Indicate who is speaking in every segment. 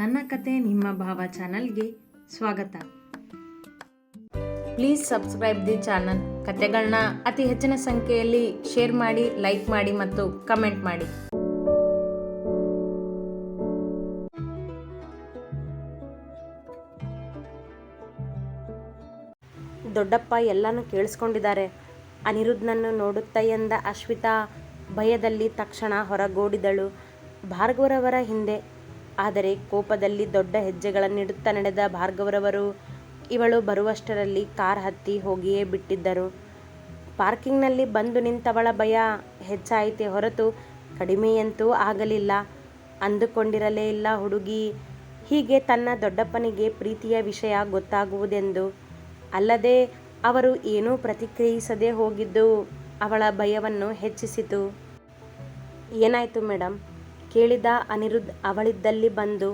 Speaker 1: ನನ್ನ ಕತೆ ನಿಮ್ಮ ಭಾವ ಚಾನಲ್ಗೆ ಸ್ವಾಗತ. Please subscribe the channel. ಕತೆಗಳನ್ನ ಅತಿ ಹೆಚ್ಚಿನ ಸಂಖ್ಯೆಯಲ್ಲಿ ಶೇರ್ ಮಾಡಿ, ಲೈಕ್ ಮಾಡಿ ಮತ್ತು ಕಮೆಂಟ್ ಮಾಡಿ.
Speaker 2: ದೊಡ್ಡಪ್ಪ ಎಲ್ಲನೂ ಕೇಳಿಸ್ಕೊಂಡಿದ್ದಾರೆ. ಅನಿರುದ್ಧನನ್ನು ನೋಡುತ್ತಾ ಎಂದ ಅಶ್ವಿತಾ ಭಯದಲ್ಲಿ ತಕ್ಷಣ ಹೊರಗೋಡಿದಳು. ಭಾರ್ಗವರವರ ಹಿಂದೆ ಆದರೆ ಕೋಪದಲ್ಲಿ ದೊಡ್ಡ ಹೆಜ್ಜೆಗಳನ್ನಿಡುತ್ತಾ ನಡೆದ ಭಾರ್ಗವರವರು ಇವಳು ಬರುವಷ್ಟರಲ್ಲಿ ಕಾರ್ ಹತ್ತಿ ಹೋಗಿಯೇ ಬಿಟ್ಟಿದ್ದರು. ಪಾರ್ಕಿಂಗ್ನಲ್ಲಿ ಬಂದು ನಿಂತವಳ ಭಯ ಹೆಚ್ಚಾಯಿತೆ ಹೊರತು ಕಡಿಮೆಯಂತೂ ಆಗಲಿಲ್ಲ. ಅಂದುಕೊಂಡಿರಲೇ ಇಲ್ಲ ಹುಡುಗಿ. ಹೀಗೆ ತನ್ನ ದೊಡ್ಡಪ್ಪನಿಗೆ ಪ್ರೀತಿಯ ವಿಷಯ ಗೊತ್ತಾಗುವುದೆಂದು. ಅಲ್ಲದೆ ಅವರು ಏನೂ ಪ್ರತಿಕ್ರಿಯಿಸದೇ ಹೋಗಿದ್ದು ಅವಳ ಭಯವನ್ನು ಹೆಚ್ಚಿಸಿತು. ಏನಾಯಿತು ಮೇಡಮ್ ಕೇಳಿದ ಅನಿರುದ್ ಅವಳಿದ್ದಲ್ಲಿ ಬಂದು,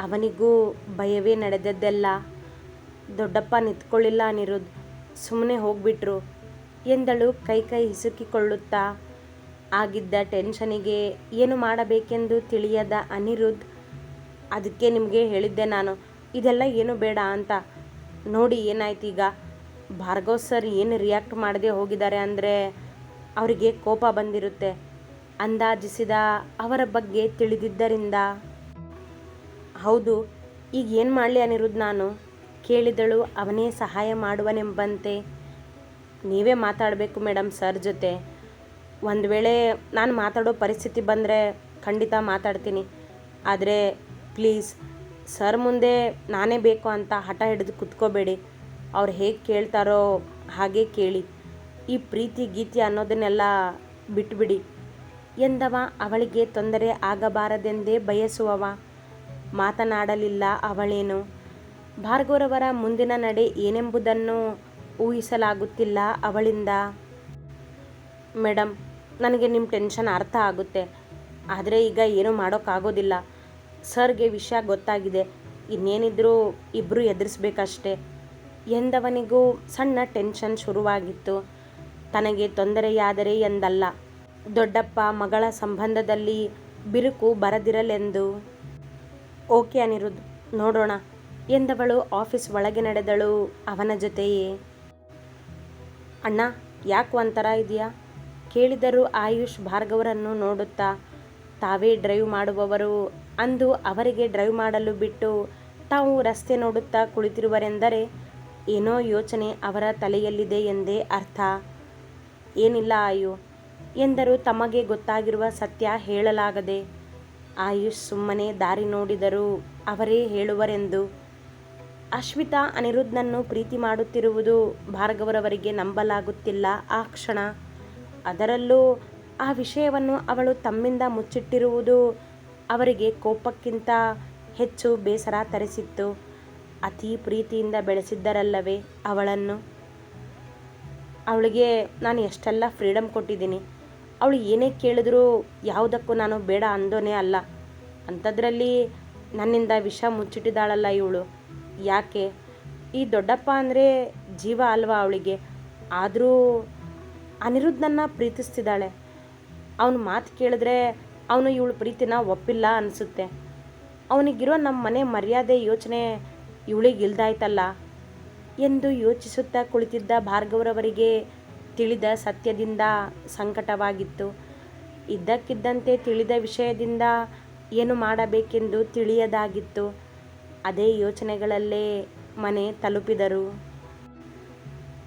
Speaker 2: ಅವನಿಗೂ ಭಯವೇ ನಡೆದದ್ದೆಲ್ಲ? ದೊಡ್ಡಪ್ಪ ನಿಂತ್ಕೊಳ್ಳಿಲ್ಲ ಅನಿರುದ್ ಸುಮ್ಮನೆ ಹೋಗ್ಬಿಟ್ರು. ಎಂದಳು ಕೈ ಕೈ ಹಿಸುಕಿಕೊಳ್ಳುತ್ತಾ. ಆಗಿದ್ದ ಟೆನ್ಷನಿಗೆ ಏನು ಮಾಡಬೇಕೆಂದು ತಿಳಿಯದ ಅನಿರುದ್ ಅದಕ್ಕೆ ನಿಮಗೆ ಹೇಳಿದ್ದೆ ನಾನು. ಇದೆಲ್ಲ ಏನು ಬೇಡ ಅಂತ. ನೋಡಿ ಏನಾಯ್ತು ಈಗ. ಭಾರ್ಗವ್ ಸರ್ ಏನು ರಿಯಾಕ್ಟ್ ಮಾಡದೆ ಹೋಗಿದ್ದಾರೆ ಅಂದರೆ ಅವರಿಗೆ ಕೋಪ ಬಂದಿರುತ್ತೆ. ಅಂದಾಜಿಸಿದ ಅವರ ಬಗ್ಗೆ ತಿಳಿದಿದ್ದರಿಂದ. ಹೌದು, ಈಗ ಏನು ಮಾಡಲಿ ಅನಿರುದ್ಧ ನಾನು? ಕೇಳಿದಳು, ಅವನೇ ಸಹಾಯ ಮಾಡುವನೆಂಬಂತೆ. ನೀವೇ ಮಾತಾಡಬೇಕು ಮೇಡಮ್ ಸರ್ ಜೊತೆ. ಒಂದು ವೇಳೆ ನಾನು ಮಾತಾಡೋ ಪರಿಸ್ಥಿತಿ ಬಂದರೆ ಖಂಡಿತ ಮಾತಾಡ್ತೀನಿ. ಆದರೆ ಪ್ಲೀಸ್, ಸರ್ ಮುಂದೆ ನಾನೇ ಬೇಕು ಅಂತ ಹಠ ಹಿಡಿದು ಕುತ್ಕೋಬೇಡಿ. ಅವ್ರು ಹೇಗೆ ಕೇಳ್ತಾರೋ ಹಾಗೆ ಕೇಳಿ. ಈ ಪ್ರೀತಿ ಗೀತಿ ಅನ್ನೋದನ್ನೆಲ್ಲ ಬಿಟ್ಬಿಡಿ. ಎಂದವ ಅವಳಿಗೆ ತೊಂದರೆ ಆಗಬಾರದೆಂದೇ ಬಯಸುವವ. ಮಾತನಾಡಲಿಲ್ಲ ಅವಳೇನು? ಭಾರ್ಗವರವರ ಮುಂದಿನ ನಡೆ ಏನೆಂಬುದನ್ನು ಊಹಿಸಲಾಗುತ್ತಿಲ್ಲ ಅವಳಿಂದ. ಮೇಡಮ್ ನನಗೆ ನಿಮ್ಮ ಟೆನ್ಷನ್ ಅರ್ಥ ಆಗುತ್ತೆ. ಆದರೆ ಈಗ ಏನೂ ಮಾಡೋಕ್ಕಾಗೋದಿಲ್ಲ. ಸರ್ಗೆ ವಿಷಯ ಗೊತ್ತಾಗಿದೆ. ಇನ್ನೇನಿದ್ರೂ ಇಬ್ಬರು ಎದುರಿಸ್ಬೇಕಷ್ಟೆ. ಎಂದವನಿಗೂ ಸಣ್ಣ ಟೆನ್ಷನ್ ಶುರುವಾಗಿತ್ತು. ತನಗೆ ತೊಂದರೆಯಾದರೆ ಎಂದಲ್ಲ. ದೊಡ್ಡಪ್ಪ ಮಗಳ ಸಂಬಂಧದಲ್ಲಿ ಬಿರುಕು ಬರದಿರಲೆಂದು. ಓಕೆ ಅನಿರುದ್ ನೋಡೋಣ. ಎಂದವಳು ಆಫೀಸ್ ಒಳಗೆ ನಡೆದಳು ಅವನ ಜೊತೆಯೇ. ಅಣ್ಣ, ಯಾಕೆ ಒಂಥರ ಇದೆಯಾ ಕೇಳಿದರು ಆಯುಷ್ ಭಾರ್ಗವರನ್ನು ನೋಡುತ್ತಾ, ತಾವೇ ಡ್ರೈವ್ ಮಾಡುವವರು ಅಂದು ಅವರಿಗೆ ಡ್ರೈವ್ ಮಾಡಲು ಬಿಟ್ಟು ತಾವು ರಸ್ತೆ ನೋಡುತ್ತಾ ಕುಳಿತಿರುವರೆಂದರೆ ಏನೋ ಯೋಚನೆ ಅವರ ತಲೆಯಲ್ಲಿದೆ ಎಂದೇ ಅರ್ಥ. ಏನಿಲ್ಲ ಆಯು ಎಂದರು ತಮಗೆ ಗೊತ್ತಾಗಿರುವ ಸತ್ಯ ಹೇಳಲಾಗದೆ ಆಯುಷ್ ಸುಮ್ಮನೆ ದಾರಿ ನೋಡಿದರು ಅವರೇ ಹೇಳುವರೆಂದು. ಅಶ್ವಿತಾ ಅನಿರುದ್ಧನನ್ನು ಪ್ರೀತಿ ಮಾಡುತ್ತಿರುವುದು ಭಾರ್ಗವರವರಿಗೆ ನಂಬಲಾಗುತ್ತಿಲ್ಲ ಆ ಕ್ಷಣ. ಅದರಲ್ಲೂ ಆ ವಿಷಯವನ್ನು ಅವಳು ತಮ್ಮಿಂದ ಮುಚ್ಚಿಟ್ಟಿರುವುದು ಅವರಿಗೆ ಕೋಪಕ್ಕಿಂತ ಹೆಚ್ಚು ಬೇಸರ ತರಿಸಿತ್ತು. ಅತಿ ಪ್ರೀತಿಯಿಂದ ಬೆಳೆಸಿದ್ದರಲ್ಲವೇ ಅವಳನ್ನು. ಅವಳಿಗೆ ನಾನು ಎಷ್ಟೆಲ್ಲ ಫ್ರೀಡಮ್ ಕೊಟ್ಟಿದ್ದೀನಿ. ಅವಳು ಏನೇ ಕೇಳಿದ್ರೂ ಯಾವುದಕ್ಕೂ ನಾನು ಬೇಡ ಅಂದೋನೇ ಅಲ್ಲ. ಅಂಥದ್ರಲ್ಲಿ ನನ್ನಿಂದ ವಿಷ ಮುಚ್ಚಿಟ್ಟಿದ್ದಾಳಲ್ಲ ಇವಳು. ಯಾಕೆ? ಈ ದೊಡ್ಡಪ್ಪ ಅಂದರೆ ಜೀವ ಅಲ್ವಾ ಅವಳಿಗೆ? ಆದರೂ ಅನಿರುದ್ಧನ್ನ ಪ್ರೀತಿಸ್ತಿದ್ದಾಳೆ. ಅವನ ಮಾತು ಕೇಳಿದ್ರೆ ಅವನು ಇವಳು ಪ್ರೀತಿನ ಒಪ್ಪಿಲ್ಲ ಅನಿಸುತ್ತೆ. ಅವನಿಗಿರೋ ನಮ್ಮ ಮನೆ ಮರ್ಯಾದೆ ಯೋಚನೆ ಇವಳಿಗೆ ಇಲ್ದಾಯ್ತಲ್ಲ ಎಂದು ಯೋಚಿಸುತ್ತಾ ಕುಳಿತಿದ್ದ ಭಾರ್ಗವರವರಿಗೆ ತಿಳಿದ ಸತ್ಯದಿಂದ ಸಂಕಟವಾಗಿತ್ತು. ಇದ್ದಕ್ಕಿದ್ದಂತೆ ತಿಳಿದ ವಿಷಯದಿಂದ ಏನು ಮಾಡಬೇಕೆಂದು ತಿಳಿಯದಾಗಿತ್ತು. ಅದೇ ಯೋಚನೆಗಳಲ್ಲೇ ಮನೆ ತಲುಪಿದರು.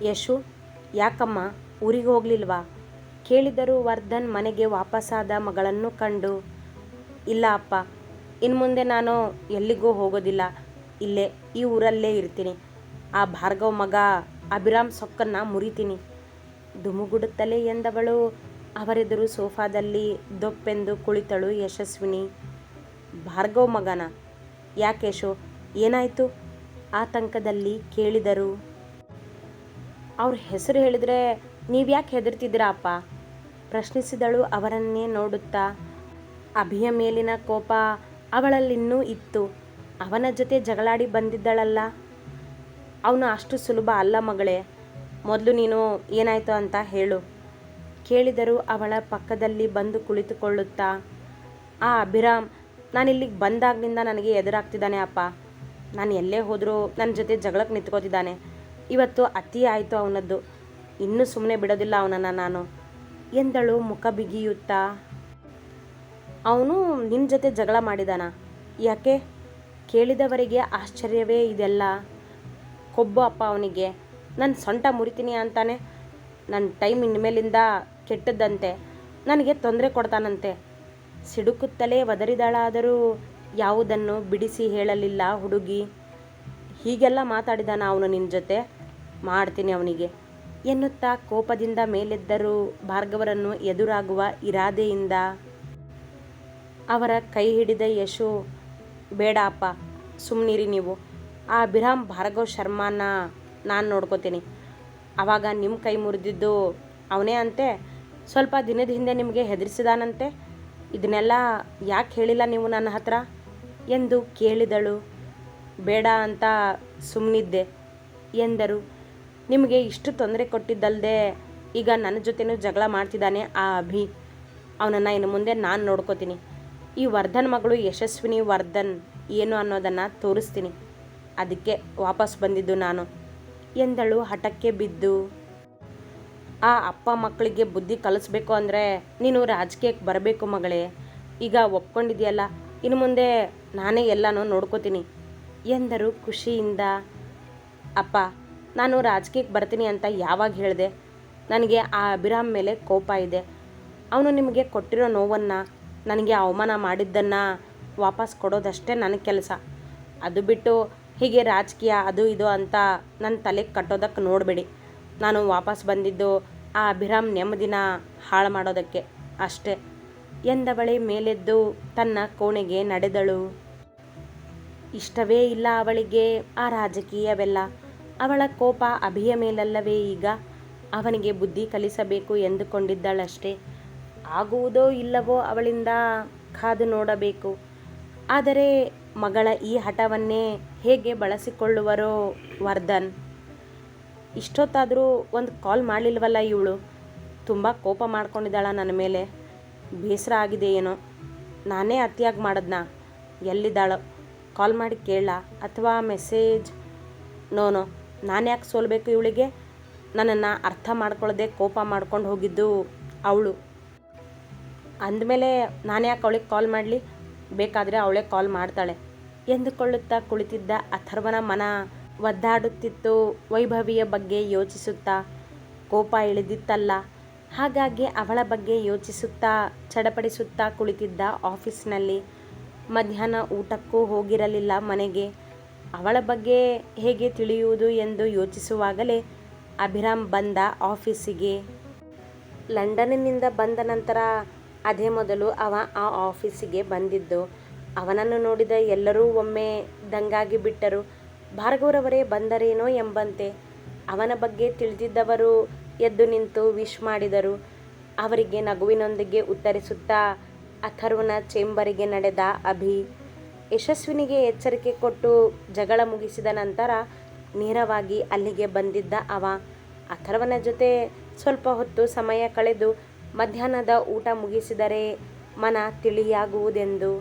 Speaker 2: ಯಶು, ಯಾಕಮ್ಮ, ಊರಿಗೆ ಹೋಗ್ಲಿಲ್ವಾ? ಕೇಳಿದರು ವರ್ಧನ್ ಮನೆಗೆ ವಾಪಸ್ಸಾದ ಮಗಳನ್ನು ಕಂಡು, ಇಲ್ಲ ಅಪ್ಪ ಇನ್ನು ಮುಂದೆ ನಾನು ಎಲ್ಲಿಗೂ ಹೋಗೋದಿಲ್ಲ. ಇಲ್ಲೇ, ಈ ಊರಲ್ಲೇ ಇರ್ತೀನಿ. ಆ ಭಾರ್ಗವ್ ಮಗ ಅಭಿರಾಮ್ ಸೊಕ್ಕನ್ನು ಮುರಿತೀನಿ. ದುಮುಗುಡುತ್ತಲೇ ಎಂದವಳು. ಅವರೆದುರು ಸೋಫಾದಲ್ಲಿ ದೊಪ್ಪೆಂದು ಕುಳಿತಳು ಯಶಸ್ವಿನಿ. ಭಾರ್ಗವ್ ಮಗನ. ಯಾಕೇಶು, ಏನಾಯಿತು? ಆತಂಕದಲ್ಲಿ ಕೇಳಿದರು. ಅವ್ರ ಹೆಸರು ಹೇಳಿದ್ರೆ ನೀವ್ಯಾಕೆ ಹೆದರ್ತಿದ್ದೀರಾ ಅಪ್ಪ? ಪ್ರಶ್ನಿಸಿದಳು ಅವರನ್ನೇ ನೋಡುತ್ತಾ. ಅಭಿಯ ಮೇಲಿನ ಕೋಪ ಅವಳಲ್ಲಿನ್ನೂ ಇತ್ತು. ಅವನ ಜೊತೆ ಜಗಳಾಡಿ ಬಂದಿದ್ದಳಲ್ಲ. ಅವನು ಅಷ್ಟು ಸುಲಭ ಅಲ್ಲ ಮಗಳೇ. ಮೊದಲು ನೀನು ಏನಾಯಿತು ಅಂತ ಹೇಳು. ಕೇಳಿದರು ಅವಳ ಪಕ್ಕದಲ್ಲಿ ಬಂದು ಕುಳಿತುಕೊಳ್ಳುತ್ತಾ, ಆ ಅಭಿರಾಮ್ ನಾನು ಇಲ್ಲಿಗೆ ಬಂದಾಗಿನಿಂದ ನನಗೆ ಎದುರಾಗ್ತಿದ್ದಾನೆ ಅಪ್ಪ. ನಾನು ಎಲ್ಲೇ ಹೋದರೂ ನನ್ನ ಜೊತೆ ಜಗಳಕ್ಕೆ ನಿಂತ್ಕೋತಿದ್ದಾನೆ. ಇವತ್ತು ಅತಿ ಆಯಿತು ಅವನದ್ದು. ಇನ್ನೂ ಸುಮ್ಮನೆ ಬಿಡೋದಿಲ್ಲ ಅವನನ್ನು ನಾನು. ಎಂದಳು ಮುಖ ಬಿಗಿಯುತ್ತಾ. ಅವನು ನಿನ್ನ ಜೊತೆ ಜಗಳ ಮಾಡಿದಾನ. ಯಾಕೆ? ಕೇಳಿದವರಿಗೆ ಆಶ್ಚರ್ಯವೇ ಇದೆಲ್ಲ. ಕೊಬ್ಬು ಅಪ್ಪ ಅವನಿಗೆ. ನನ್ನ ಸೊಂಟ ಮುರಿತೀನಿ ಅಂತಾನೆ. ನನ್ನ ಟೈಮ್ ಇನ್ಮೇಲಿಂದ ಕೆಟ್ಟದ್ದಂತೆ. ನನಗೆ ತೊಂದರೆ ಕೊಡ್ತಾನಂತೆ. ಸಿಡುಕುತ್ತಲೇ ಒದರಿದಾಳಾದರೂ ಯಾವುದನ್ನು ಬಿಡಿಸಿ ಹೇಳಲಿಲ್ಲ ಹುಡುಗಿ. ಹೀಗೆಲ್ಲ ಮಾತಾಡಿದಾನ ಅವನು ನಿನ್ನ ಜೊತೆ. ಮಾಡ್ತೀನಿ ಅವನಿಗೆ. ಎನ್ನುತ್ತಾ ಕೋಪದಿಂದ ಮೇಲೆದ್ದರೂ ಭಾರ್ಗವರನ್ನು ಎದುರಾಗುವ ಇರಾದೆಯಿಂದ ಅವರ ಕೈ ಹಿಡಿದ ಯಶು, ಬೇಡಪ್ಪ ಸುಮ್ಮನಿರಿ ನೀವು. ಆ ಬಿರಾಮ್ ಭಾರ್ಗವ್ ಶರ್ಮಾನ ನಾನು ನೋಡ್ಕೋತೀನಿ. ಆವಾಗ ನಿಮ್ಮ ಕೈ ಮುರಿದಿದ್ದು ಅವನೇ ಅಂತೆ. ಸ್ವಲ್ಪ ದಿನದ ಹಿಂದೆ ನಿಮಗೆ ಹೆದರಿಸಿದಾನಂತೆ. ಇದನ್ನೆಲ್ಲ ಯಾಕೆ ಹೇಳಿಲ್ಲ ನೀವು ನನ್ನ ಹತ್ರ? ಎಂದು ಕೇಳಿದಳು. ಬೇಡ ಅಂತ ಸುಮ್ಮನಿದ್ದೆ ಎಂದರು. ನಿಮಗೆ ಇಷ್ಟು ತೊಂದರೆ ಕೊಟ್ಟಿದ್ದಲ್ಲದೆ ಈಗ ನನ್ನ ಜೊತೆನೂ ಜಗಳ ಮಾಡ್ತಿದ್ದಾನೆ ಆ ಅಭಿ. ಅವನನ್ನು ಇನ್ನು ಮುಂದೆ ನಾನು ನೋಡ್ಕೋತೀನಿ. ಈ ವರ್ಧನ್ ಮಗಳು ಯಶಸ್ವಿನಿ ವರ್ಧನ್ ಏನು ಅನ್ನೋದನ್ನು ತೋರಿಸ್ತೀನಿ. ಅದಕ್ಕೆ ವಾಪಸ್ ಬಂದಿದ್ದು ನಾನು. ಎಂದಳು ಹಠಕ್ಕೆ ಬಿದ್ದು. ಆ ಅಪ್ಪ ಮಕ್ಕಳಿಗೆ ಬುದ್ಧಿ ಕಲಿಸ್ಬೇಕು ಅಂದರೆ ನೀನು ರಾಜಕೀಯಕ್ಕೆ ಬರಬೇಕು ಮಗಳೇ. ಈಗ ಒಪ್ಕೊಂಡಿದೆಯಲ್ಲ, ಇನ್ನು ಮುಂದೆ ನಾನೇ ಎಲ್ಲನೂ ನೋಡ್ಕೋತೀನಿ ಎಂದರು ಖುಷಿಯಿಂದ. ಅಪ್ಪ, ನಾನು ರಾಜಕೀಯಕ್ಕೆ ಬರ್ತೀನಿ ಅಂತ ಯಾವಾಗ ಹೇಳಿದೆ? ನನಗೆ ಆ ಅಭಿರಾಮ್ ಮೇಲೆ ಕೋಪ ಇದೆ. ಅವನು ನಿಮಗೆ ಕೊಟ್ಟಿರೋ ನೋವನ್ನು, ನನಗೆ ಅವಮಾನ ಮಾಡಿದ್ದನ್ನು ವಾಪಸ್ ಕೊಡೋದಷ್ಟೇ ನನ್ನ ಕೆಲಸ. ಅದು ಬಿಟ್ಟು ಹೀಗೆ ರಾಜಕೀಯ ಅದು ಇದು ಅಂತ ನನ್ನ ತಲೆಗೆ ಕಟ್ಟೋದಕ್ಕೆ ನೋಡಬೇಡಿ. ನಾನು ವಾಪಸ್ ಬಂದಿದ್ದು ಆ ಅಭಿರಾಮ್ ನೆಮ್ಮದಿನ ಹಾಳು ಮಾಡೋದಕ್ಕೆ ಅಷ್ಟೇ. ಎಂದವಳೆ ಮೇಲೆದ್ದು ತನ್ನ ಕೋಣೆಗೆ ನಡೆದಳು. ಇಷ್ಟವೇ ಇಲ್ಲ ಅವಳಿಗೆ ಆ ರಾಜಕೀಯವೆಲ್ಲ. ಅವಳ ಕೋಪ ಅಭಿಯ ಮೇಲಲ್ಲವೇ ಈಗ. ಅವನಿಗೆ ಬುದ್ಧಿ ಕಲಿಸಬೇಕು ಎಂದುಕೊಂಡಿದ್ದಾಳಷ್ಟೇ. ಆಗುವುದೋ ಇಲ್ಲವೋ ಅವಳಿಂದ ಕಾದು ನೋಡಬೇಕು. ಆದರೆ ಮಗಳ ಈ ಹಠವನ್ನೇ ಹೇಗೆ ಬಳಸಿಕೊಳ್ಳುವರೋ ವರ್ಧನ್? ಇಷ್ಟೊತ್ತಾದರೂ ಒಂದು ಕಾಲ್ ಮಾಡಲಿಲ್ವಲ್ಲ ಇವಳು? ತುಂಬ ಕೋಪ ಮಾಡ್ಕೊಂಡಿದ್ದಾಳ ನನ್ನ ಮೇಲೆ. ಬೇಸರ ಆಗಿದೆ ಏನೋ. ನಾನೇ ಅತಿಯಾಗಿ ಮಾಡಿದ್ನಾ? ಎಲ್ಲಿದ್ದಾಳೋ? ಕಾಲ್ ಮಾಡಿ ಕೇಳ ಅಥವಾ ಮೆಸೇಜ್ ನೋನೋ ನಾನು ಯಾಕೆ ಸೋಲ್ಬೇಕು ಇವಳಿಗೆ? ನನ್ನನ್ನು ಅರ್ಥ ಮಾಡ್ಕೊಳ್ಳದೆ ಕೋಪ ಮಾಡ್ಕೊಂಡು ಹೋಗಿದ್ದು ಅವಳು. ಅಂದಮೇಲೆ ನಾನು ಯಾಕೆ ಅವಳಿಗೆ ಕಾಲ್ ಮಾಡಲಿ? ಬೇಕಾದರೆ ಅವಳೇ ಕಾಲ್ ಮಾಡ್ತಾಳೆ. ಎಂದುಕೊಳ್ಳುತ್ತಾ ಕುಳಿತಿದ್ದ ಅಥರ್ವನ ಮನ ಒದ್ದಾಡುತ್ತಿತ್ತು, ವೈಭವಿಯ ಬಗ್ಗೆ ಯೋಚಿಸುತ್ತಾ. ಕೋಪ ಇಳಿದಿತ್ತಲ್ಲ. ಹಾಗಾಗಿ ಅವಳ ಬಗ್ಗೆ ಯೋಚಿಸುತ್ತಾ, ಚಡಪಡಿಸುತ್ತಾ ಕುಳಿತಿದ್ದ ಆಫೀಸ್ನಲ್ಲಿ ಮಧ್ಯಾಹ್ನ ಊಟಕ್ಕೂ ಹೋಗಿರಲಿಲ್ಲ ಮನೆಗೆ. ಅವಳ ಬಗ್ಗೆ ಹೇಗೆ ತಿಳಿಯುವುದು ಎಂದು ಯೋಚಿಸುವಾಗಲೇ ಅಭಿರಾಮ್ ಬಂದ ಆಫೀಸಿಗೆ ಲಂಡನ್ನಿನಿಂದ ಬಂದ ನಂತರ ಅದೇ ಮೊದಲು ಅವ ಆ ಆಫೀಸಿಗೆ ಬಂದಿದ್ದು. ಅವನನ್ನು ನೋಡಿದ ಎಲ್ಲರೂ ಒಮ್ಮೆ ದಂಗಾಗಿ ಬಿಟ್ಟರು. ಭಾರ್ಗವರವರೇ ಬಂದರೇನೋ ಎಂಬಂತೆ. ಅವನ ಬಗ್ಗೆ ತಿಳಿದಿದ್ದವರು ಎದ್ದು ನಿಂತು ವಿಶ್ ಮಾಡಿದರು. ಅವರಿಗೆ ನಗುವಿನೊಂದಿಗೆ ಉತ್ತರಿಸುತ್ತಾ ಅಥರ್ವನ ಚೇಂಬರಿಗೆ ನಡೆದ ಅಭಿ ಯಶಸ್ವಿನಿಗೆ ಎಚ್ಚರಿಕೆ ಕೊಟ್ಟು ಜಗಳ ಮುಗಿಸಿದ ನಂತರ ನೇರವಾಗಿ ಅಲ್ಲಿಗೆ ಬಂದಿದ್ದ ಅವ. ಅಥರ್ವನ ಜೊತೆ ಸ್ವಲ್ಪ ಹೊತ್ತು ಸಮಯ ಕಳೆದು ಮಧ್ಯಾಹ್ನದ ಊಟ ಮುಗಿಸಿದರೆ ಮನ ತಿಳಿಯಾಗುವುದೆಂದು.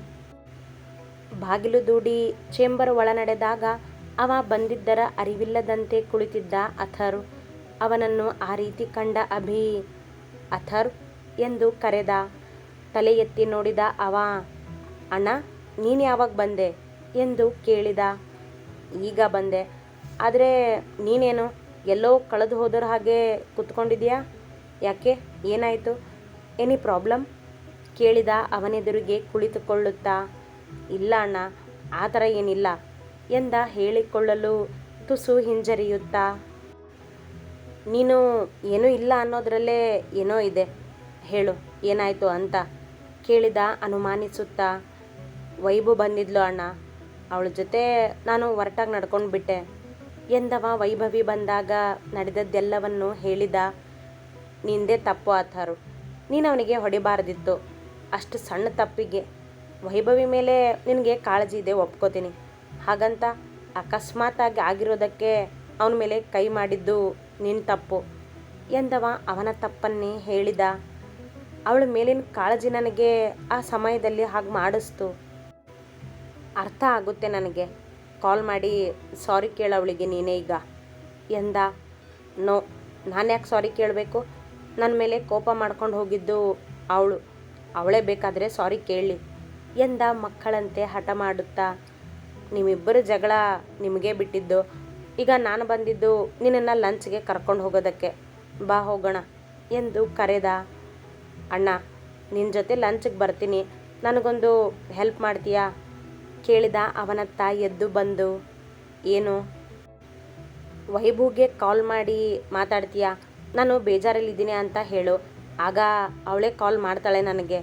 Speaker 2: ಬಾಗಿಲು ದೂಡಿ ಚೇಂಬರ್ ಒಳ ನಡೆದಾಗ ಅವ ಬಂದಿದ್ದರ ಅರಿವಿಲ್ಲದಂತೆ ಕುಳಿತಿದ್ದ ಅಥರ್. ಅವನನ್ನು ಆ ರೀತಿ ಕಂಡ ಅಭಿ, ಅಥರ್ ಎಂದು ಕರೆದ. ತಲೆ ಎತ್ತಿ ನೋಡಿದ ಅವ, ಅಣ್ಣ, ನೀನು ಯಾವಾಗ ಬಂದೆ? ಎಂದು ಕೇಳಿದ. ಈಗ ಬಂದೆ. ಆದರೆ ನೀನೇನು ಎಲ್ಲೋ ಕಳೆದು ಹೋದರ ಹಾಗೆ ಕೂತ್ಕೊಂಡಿದ್ಯಾ ಯಾಕೆ? ಏನಾಯಿತು? Any problem? ಕೇಳಿದ ಅವನೆದುರಿಗೆ ಕುಳಿತುಕೊಳ್ಳುತ್ತಾ, ಇಲ್ಲ ಅಣ್ಣ, ಆ ಥರ ಏನಿಲ್ಲ ಎಂದ ಹೇಳಿಕೊಳ್ಳಲು ತುಸು ಹಿಂಜರಿಯುತ್ತಾ, ನೀನು ಏನೂ ಇಲ್ಲ ಅನ್ನೋದರಲ್ಲೇ ಏನೋ ಇದೆ, ಹೇಳು, ಏನಾಯಿತು ಅಂತ ಕೇಳಿದ ಅನುಮಾನಿಸುತ್ತಾ ವೈಭು ಬಂದಿದ್ಲು ಅಣ್ಣ, ಅವಳ ಜೊತೆ ನಾನು ಒರಟಾಗಿ ನಡ್ಕೊಂಡು ಬಿಟ್ಟೆ ಎಂದವ ವೈಭವಿ ಬಂದಾಗ ನಡೆದದ್ದೆಲ್ಲವನ್ನು ಹೇಳಿದ ನಿಂದೇ ತಪ್ಪು ಆತಾರು ನೀನು ಅವನಿಗೆ ಹೊಡಿಬಾರ್ದಿತ್ತು. ಅಷ್ಟು ಸಣ್ಣ ತಪ್ಪಿಗೆ. ವೈಭವಿ ಮೇಲೆ ನಿನಗೆ ಕಾಳಜಿ ಇದೆ, ಒಪ್ಕೋತೀನಿ. ಹಾಗಂತ ಅಕಸ್ಮಾತಾಗಿ ಆಗಿರೋದಕ್ಕೆ ಅವನ ಮೇಲೆ ಕೈ ಮಾಡಿದ್ದು ನಿನ್ನ ತಪ್ಪು. ಎಂದವ ಅವನ ತಪ್ಪನ್ನೇ ಹೇಳಿದ. ಅವಳ ಮೇಲಿನ ಕಾಳಜಿ ನನಗೆ ಆ ಸಮಯದಲ್ಲಿ ಹಾಗೆ ಮಾಡಿಸ್ತು. ಅರ್ಥ ಆಗುತ್ತೆ ನನಗೆ. ಕಾಲ್ ಮಾಡಿ ಸಾರಿ ಕೇಳವಳಿಗೆ ನೀನೇ ಈಗ. ಎಂದ, ನೋ ನಾನು ಯಾಕೆ ಸಾರಿ ಕೇಳಬೇಕು? ನನ್ನ ಮೇಲೆ ಕೋಪ ಮಾಡ್ಕೊಂಡು ಹೋಗಿದ್ದು ಅವಳು. ಅವಳೇ ಬೇಕಾದರೆ ಸಾರಿ ಕೇಳಲಿ ಎಂದ ಮಕ್ಕಳಂತೆ ಹಠ ಮಾಡುತ್ತಾ, ನಿಮ್ಮಿಬ್ಬರ ಜಗಳ ನಿಮಗೆ ಬಿಟ್ಟಿದ್ದು. ಈಗ ನಾನು ಬಂದಿದ್ದು ನಿನ್ನನ್ನು ಲಂಚ್ಗೆ ಕರ್ಕೊಂಡು ಹೋಗೋದಕ್ಕೆ. ಬಾ ಹೋಗೋಣ, ಎಂದು ಕರೆದ. ಅಣ್ಣ ನಿನ್ನ ಜೊತೆ ಲಂಚ್ಗೆ ಬರ್ತೀನಿ. ನನಗೊಂದು ಹೆಲ್ಪ್ ಮಾಡ್ತೀಯಾ? ಕೇಳಿದ ಅವನ ತಾಯಿ ಎದ್ದು ಬಂದು, ಏನು? ವೈಭೂಗೆ ಕಾಲ್ ಮಾಡಿ ಮಾತಾಡ್ತೀಯಾ? ನಾನು ಬೇಜಾರಲ್ಲಿದ್ದೀನಿ ಅಂತ ಹೇಳು. ಆಗ ಅವಳೇ ಕಾಲ್ ಮಾಡ್ತಾಳೆ ನನಗೆ.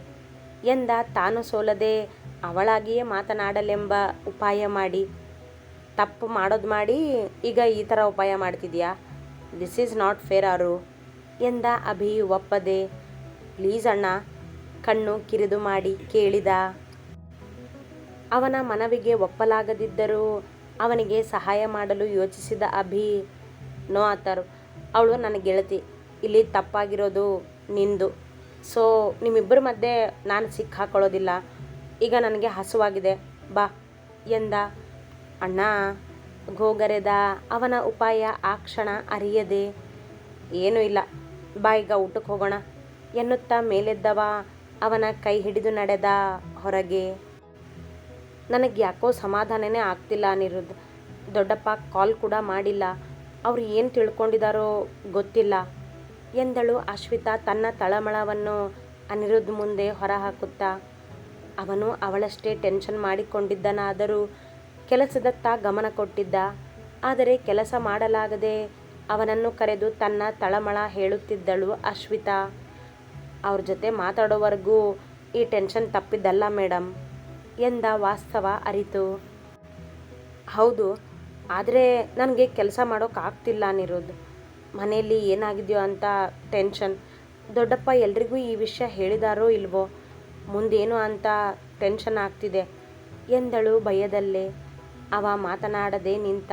Speaker 2: ಎಂದ, ತಾನು ಸೋಲದೆ ಅವಳಾಗಿಯೇ ಮಾತನಾಡಲೆಂಬ ಉಪಾಯ ಮಾಡಿ. ತಪ್ಪು ಮಾಡೋದು ಮಾಡಿ ಈಗ ಈ ಥರ ಉಪಾಯ ಮಾಡ್ತಿದ್ಯಾ? ದಿಸ್ ಈಸ್ ನಾಟ್ ಫೇರ್ ಅವರು ಎಂದ, ಅಭಿ, ಒಪ್ಪದೆ. ಪ್ಲೀಸ್ ಅಣ್ಣ. ಕಣ್ಣು ಕಿರಿದು ಮಾಡಿ ಕೇಳಿದ. ಅವನ ಮನವಿಗೆ ಒಪ್ಪಲಾಗದಿದ್ದರೂ ಅವನಿಗೆ ಸಹಾಯ ಮಾಡಲು ಯೋಚಿಸಿದ ಅಭಿ, ನೋ, ಆತರು ಅವಳು ನನ್ನ ಗೆಳತಿ. ಇಲ್ಲಿ ತಪ್ಪಾಗಿರೋದು ನಿಂದು. ಸೊ ನಿಮ್ಮಿಬ್ಬರ ಮಧ್ಯೆ ನಾನು ಸಿಕ್ಕ ಹಾಕೊಳ್ಳೋದಿಲ್ಲ ಈಗ ನನಗೆ ಹಸುವಾಗಿದೆ. ಬಾ, ಎಂದ. ಅಣ್ಣ, ಗೋಗರೆದ. ಅವನ ಉಪಾಯ ಆ ಕ್ಷಣ ಅರಿಯದೆ. ಏನೂ ಇಲ್ಲ. ಬಾ, ಈಗ ಊಟಕ್ಕೆ ಹೋಗೋಣ. ಎನ್ನುತ್ತಾ ಮೇಲೆದ್ದವ ಅವನ ಕೈ ಹಿಡಿದು ನಡೆದ ಹೊರಗೆ. ನನಗೆ ಯಾಕೋ ಸಮಾಧಾನನೇ ಆಗ್ತಿಲ್ಲ ಅನಿರುದ್ಧ. ದೊಡ್ಡಪ್ಪ ಕಾಲ್ ಕೂಡ ಮಾಡಿಲ್ಲ. ಅವ್ರು ಏನು ತಿಳ್ಕೊಂಡಿದ್ದಾರೋ ಗೊತ್ತಿಲ್ಲ. ಎಂದಳು ಅಶ್ವಿತಾ ತನ್ನ ತಳಮಳವನ್ನು ಅನಿರುದ್ಧ ಮುಂದೆ ಹೊರಹಾಕುತ್ತಾ, ಅವನು ಅವಳಷ್ಟೇ ಟೆನ್ಷನ್ ಮಾಡಿಕೊಂಡಿದ್ದನಾದರೂ ಕೆಲಸದತ್ತ ಗಮನ ಕೊಟ್ಟಿದ್ದ. ಆದರೆ ಕೆಲಸ ಮಾಡಲಾಗದೆ ಅವನನ್ನು ಕರೆದು ತನ್ನ ತಳಮಳ ಹೇಳುತ್ತಿದ್ದಳು ಅಶ್ವಿತಾ. ಅವ್ರ ಜೊತೆ ಮಾತಾಡೋವರೆಗೂ ಈ ಟೆನ್ಷನ್ ತಪ್ಪಿದ್ದಲ್ಲ ಮೇಡಮ್ ಎಂದ ವಾಸ್ತವ ಅರಿತು. ಹೌದು ಆದರೆ ನನಗೆ ಕೆಲಸ ಮಾಡೋಕ್ಕಾಗ್ತಿಲ್ಲ ಅನ್ನಿರೋದು ಮನೆಯಲ್ಲಿ ಏನಾಗಿದೆಯೋ ಅಂತ ಟೆನ್ಷನ್. ದೊಡ್ಡಪ್ಪ ಎಲ್ರಿಗೂ ಈ ವಿಷಯ ಹೇಳಿದಾರೋ ಇಲ್ವೋ? ಮುಂದೇನು ಅಂತ ಟೆನ್ಷನ್ ಆಗ್ತಿದೆ. ಎಂದಳು ಭಯದಲ್ಲೇ ಅವ ಮಾತನಾಡದೆ ನಿಂತ.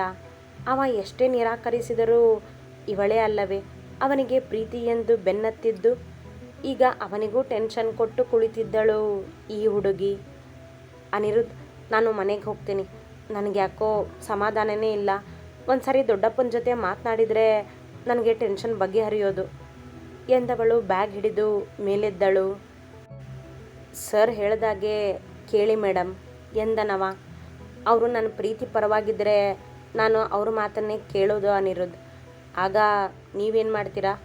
Speaker 2: ಅವ ಎಷ್ಟೇ ನಿರಾಕರಿಸಿದರೂ ಇವಳೇ ಅಲ್ಲವೇ? ಅವನಿಗೆ ಪ್ರೀತಿ ಎಂದು ಬೆನ್ನತ್ತಿದ್ದು ಈಗ ಅವನಿಗೂ ಟೆನ್ಷನ್ ಕೊಟ್ಟು ಕುಳಿತಿದ್ದಳು ಈ ಹುಡುಗಿ. ಅನಿರುದ್ ನಾನು ಮನೆಗೆ ಹೋಗ್ತೀನಿ. ನನಗೆ ಯಾಕೋ ಸಮಾಧಾನನೇ ಇಲ್ಲ. ಒಂದು ಸರಿ ದೊಡ್ಡಪ್ಪನ ಜೊತೆ ಮಾತನಾಡಿದರೆ ನನಗೆ ಟೆನ್ಷನ್ ಬಗೆಹರಿಯೋದು. ಎಂದವಳು ಬ್ಯಾಗ್ ಹಿಡಿದು ಮೇಲೆದ್ದಳು. ಸರ್ ಹೇಳ್ದಾಗೆ ಕೇಳಿ ಮೇಡಮ್ ಎಂದನವ. ಅವರು ನನ್ನ ಪ್ರೀತಿ ಪರವಾಗಿದ್ದರೆ ನಾನು ಅವ್ರ ಮಾತನ್ನೇ ಕೇಳೋದು ಅನಿರೋದು ಆಗ ನೀವೇನು ಮಾಡ್ತೀರಾ?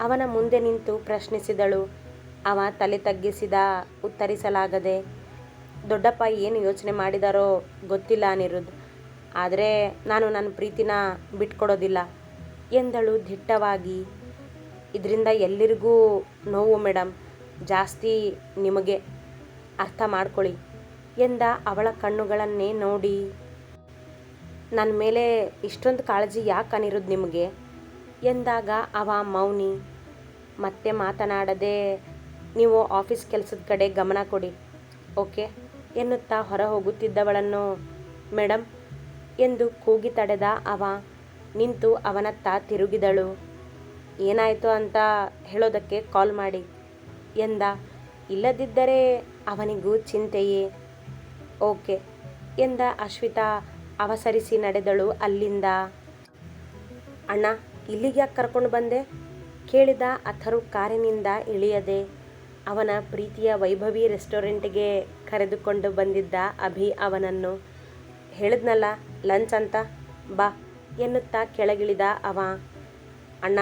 Speaker 2: ಅವನ ಮುಂದೆ ನಿಂತು ಪ್ರಶ್ನಿಸಿದಳು. ಅವ ತಲೆ ತಗ್ಗಿಸಿದ ಉತ್ತರಿಸಲಾಗದೆ ದೊಡ್ಡಪ್ಪ ಏನು ಯೋಚನೆ ಮಾಡಿದಾರೋ ಗೊತ್ತಿಲ್ಲ ಅನಿರುದ್ಧ್. ಆದರೆ ನಾನು ನನ್ನ ಪ್ರೀತಿನ ಬಿಟ್ಕೊಡೋದಿಲ್ಲ. ಎಂದಳು ದಿಟ್ಟವಾಗಿ. ಇದರಿಂದ ಎಲ್ಲರಿಗೂ ನೋವು ಮೇಡಮ್ ಜಾಸ್ತಿ ನಿಮಗೆ ಅರ್ಥ ಮಾಡ್ಕೊಳ್ಳಿ ಎಂದ ಅವಳ ಕಣ್ಣುಗಳನ್ನೇ ನೋಡಿ. ನನ್ನ ಮೇಲೆ ಇಷ್ಟೊಂದು ಕಾಳಜಿ ಯಾಕೆ ಅನಿರುದ್ ನಿಮಗೆ? ಎಂದಾಗ ಅವ ಮೌನಿ, ಮತ್ತೆ ಮಾತನಾಡದೆ, ನೀವು ಆಫೀಸ್ ಕೆಲಸದ ಕಡೆ ಗಮನ ಕೊಡಿ, ಓಕೆ? ಎನ್ನುತ್ತಾ ಹೊರ ಹೋಗುತ್ತಿದ್ದವಳನ್ನು ಮೇಡಮ್ ಎಂದು ಕೂಗಿ ತಡೆದ ಅವ. ನಿಂತು ಅವನತ್ತ ತಿರುಗಿದಳು. ಏನಾಯಿತು ಅಂತ ಹೇಳೋದಕ್ಕೆ ಕಾಲ್ ಮಾಡಿ, ಎಂದ. ಇಲ್ಲದಿದ್ದರೆ ಅವನಿಗೂ ಚಿಂತೆಯೇ? ಓಕೆ, ಎಂದ ಅಶ್ವಿತಾ. ಅವಸರಿಸಿ ನಡೆದಳು ಅಲ್ಲಿಂದ. ಅಣ್ಣ ಇಲ್ಲಿಗೆ ಯಾಕೆ ಕರ್ಕೊಂಡು ಬಂದೆ? ಕೇಳಿದ ಅಥರು ಕಾರಿನಿಂದ ಇಳಿಯದೆ. ಅವನ ಪ್ರೀತಿಯ ವೈಭವಿ ರೆಸ್ಟೋರೆಂಟ್ಗೆ ಕರೆದುಕೊಂಡು ಬಂದಿದ್ದ ಅಭಿ ಅವನನ್ನು, ಹೇಳಿದ್ನಲ್ಲ, ಲಂಚ್ ಅಂತ, ಬಾ, ಎನ್ನುತ್ತಾ ಕೆಳಗಿಳಿದ ಅವ. ಅಣ್ಣ,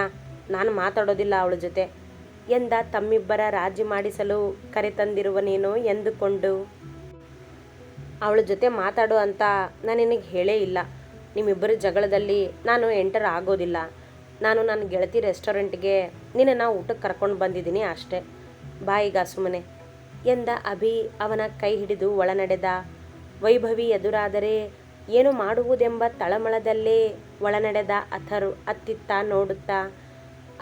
Speaker 2: ನಾನು ಮಾತಾಡೋದಿಲ್ಲ ಅವಳ ಜೊತೆ, ಎಂದ ತಮ್ಮಿಬ್ಬರ ರಾಜಿ ಮಾಡಿಸಲು ಕರೆತಂದಿರುವನೇನೋ ಎಂದುಕೊಂಡು, ಅವಳ ಜೊತೆ ಮಾತಾಡು ಅಂತ ನಾನು ನಿನಗೆ ಹೇಳೇ ಇಲ್ಲ. ನಿಮ್ಮಿಬ್ಬರ ಜಗಳದಲ್ಲಿ ನಾನು ಎಂಟರ್ ಆಗೋದಿಲ್ಲ. ನಾನು ನನ್ನ ಗೆಳತಿ ರೆಸ್ಟೋರೆಂಟ್ಗೆ ನಿನ್ನನ್ನು ಊಟಕ್ಕೆ ಕರ್ಕೊಂಡು ಬಂದಿದ್ದೀನಿ ಅಷ್ಟೇ. ಬಾಯಿಗ ಸುಮ್ಮನೆ ಎಂದ ಅಭಿ ಅವನ ಕೈ ಹಿಡಿದು ಒಳನಡೆದ. ವೈಭವಿ ಎದುರಾದರೆ ಏನು ಮಾಡುವುದೆಂಬ ತಳಮಳದಲ್ಲೇ ಒಳನಡೆದ ಅಥರು ಅತ್ತಿತ್ತ ನೋಡುತ್ತಾ.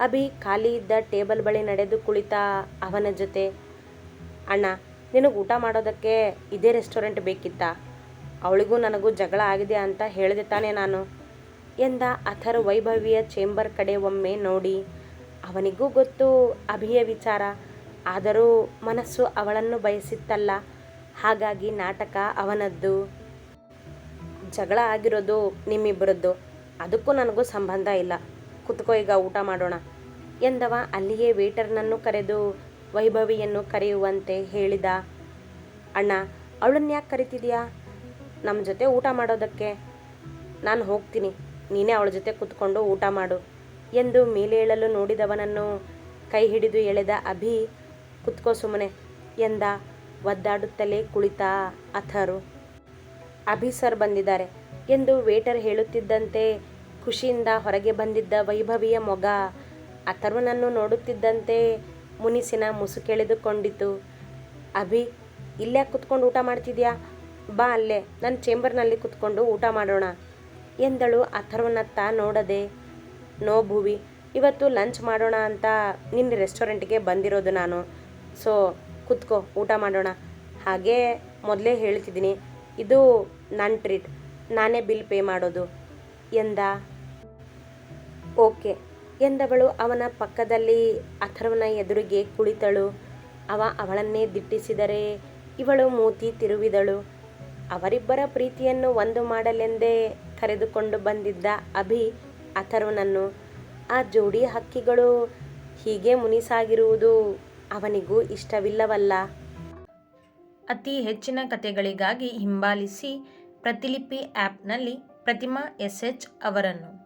Speaker 2: ಅಭಿ ಖಾಲಿ ಇದ್ದ ಟೇಬಲ್ ಬಳಿ ನಡೆದು ಕುಳಿತ ಅವನ ಜೊತೆ. ಅಣ್ಣ, ನಿನಗೆ ಊಟ ಮಾಡೋದಕ್ಕೆ ಇದೇ ರೆಸ್ಟೋರೆಂಟ್ ಬೇಕಿತ್ತ? ಅವಳಿಗೂ ನನಗೂ ಜಗಳ ಆಗಿದೆ ಅಂತ ಹೇಳಿದೆ ತಾನೇ ನಾನು. ಎಂದ ಅಥರ್ ವೈಭವಿಯ ಚೇಂಬರ್ ಕಡೆ ಒಮ್ಮೆ ನೋಡಿ, ಅವನಿಗೂ ಗೊತ್ತು ಅಭಿಯ ವಿಚಾರ. ಆದರೂ ಮನಸ್ಸು ಅವಳನ್ನು ಬಯಸಿತ್ತಲ್ಲ. ಹಾಗಾಗಿ ನಾಟಕ ಅವನದ್ದು. ಜಗಳ ಆಗಿರೋದು ನಿಮ್ಮಿಬ್ಬರದ್ದು. ಅದಕ್ಕೂ ನನಗೂ ಸಂಬಂಧ ಇಲ್ಲ. ಕುತ್ಕೋ ಈಗ ಊಟ ಮಾಡೋಣ. ಎಂದವ ಅಲ್ಲಿಯೇ ವೇಟರ್ನನ್ನು ಕರೆದು ವೈಭವಿಯನ್ನು ಕರೆಯುವಂತೆ ಹೇಳಿದ. ಅಣ್ಣ, ಅವಳನ್ನ ಯಾಕೆ ಕರಿತಿದೆಯಾ? ನಮ್ಮ ಜೊತೆ ಊಟ ಮಾಡೋದಕ್ಕೆ. ನಾನು ಹೋಗ್ತೀನಿ. ನೀನೇ ಅವಳ ಜೊತೆ ಕುತ್ಕೊಂಡು ಊಟ ಮಾಡು. ಎಂದು ಮೇಲೇಳಲು ನೋಡಿದವನನ್ನು ಕೈ ಹಿಡಿದು ಎಳೆದ ಅಭಿ ಕುತ್ಕೋ ಸುಮ್ಮನೆ ಎಂದ ಒದ್ದಾಡುತ್ತಲೇ ಕುಳಿತ ಅಥರು. ಅಭಿ ಸರ್ ಬಂದಿದ್ದಾರೆ. ಎಂದು ವೇಟರ್ ಹೇಳುತ್ತಿದ್ದಂತೆ ಖುಷಿಯಿಂದ ಹೊರಗೆ ಬಂದಿದ್ದ ವೈಭವಿಯ ಮೊಗ ಅಥರ್ವನನ್ನು ನೋಡುತ್ತಿದ್ದಂತೆ ಮುನಿಸಿನ ಮುಸುಕೆಳೆದುಕೊಂಡಿತು ಅಭಿ, ಇಲ್ಲೇ ಕುತ್ಕೊಂಡು ಊಟ ಮಾಡ್ತಿದ್ಯಾ? ಬಾ ಅಲ್ಲೇ ನನ್ನ ಚೇಂಬರ್ನಲ್ಲಿ ಕುತ್ಕೊಂಡು ಊಟ ಮಾಡೋಣ ಎಂದಳು ಅಥರ್ವನತ್ತ ನೋಡದೆ. ನೋ ಭುವಿ, ಇವತ್ತು ಲಂಚ್ ಮಾಡೋಣ ಅಂತ ನಿನ್ನ ರೆಸ್ಟೋರೆಂಟ್ಗೆ ಬಂದಿರೋದು ನಾನು. ಸೊ ಕುತ್ಕೋ, ಊಟ ಮಾಡೋಣ. ಹಾಗೆ ಮೊದಲೇ ಹೇಳ್ತಿದ್ದೀನಿ, ಇದು ನನ್ನ ಟ್ರೀಟ್. ನಾನೇ ಬಿಲ್ ಪೇ ಮಾಡೋದು. ಎಂದ? ಓಕೆ. ಎಂದವಳು ಅವನ ಪಕ್ಕದಲ್ಲಿ ಅಥರ್ವನ ಎದುರಿಗೆ ಕುಳಿತಳು. ಅವ ಅವಳನ್ನೇ ದಿಟ್ಟಿಸಿದರೆ ಇವಳು ಮೂತಿ ತಿರುವಿದಳು. ಅವರಿಬ್ಬರ ಪ್ರೀತಿಯನ್ನು ಒಂದು ಮಾಡಲೆಂದೇ ಕರೆದುಕೊಂಡು ಬಂದಿದ್ದ ಅಭಿ ಅಥರ್ವನನ್ನು. ಆ ಜೋಡಿ ಹಕ್ಕಿಗಳು ಹೀಗೆ ಮುನಿಸಾಗಿರುವುದು ಅವನಿಗೂ ಇಷ್ಟವಿಲ್ಲವಲ್ಲ.
Speaker 1: ಅತಿ ಹೆಚ್ಚಿನ ಕಥೆಗಳಿಗಾಗಿ ಹಿಂಬಾಲಿಸಿ ಪ್ರತಿಲಿಪಿ ಆ್ಯಪ್ನಲ್ಲಿ ಪ್ರತಿಮಾ ಎಸ್ ಎಚ್ ಅವರನ್ನು.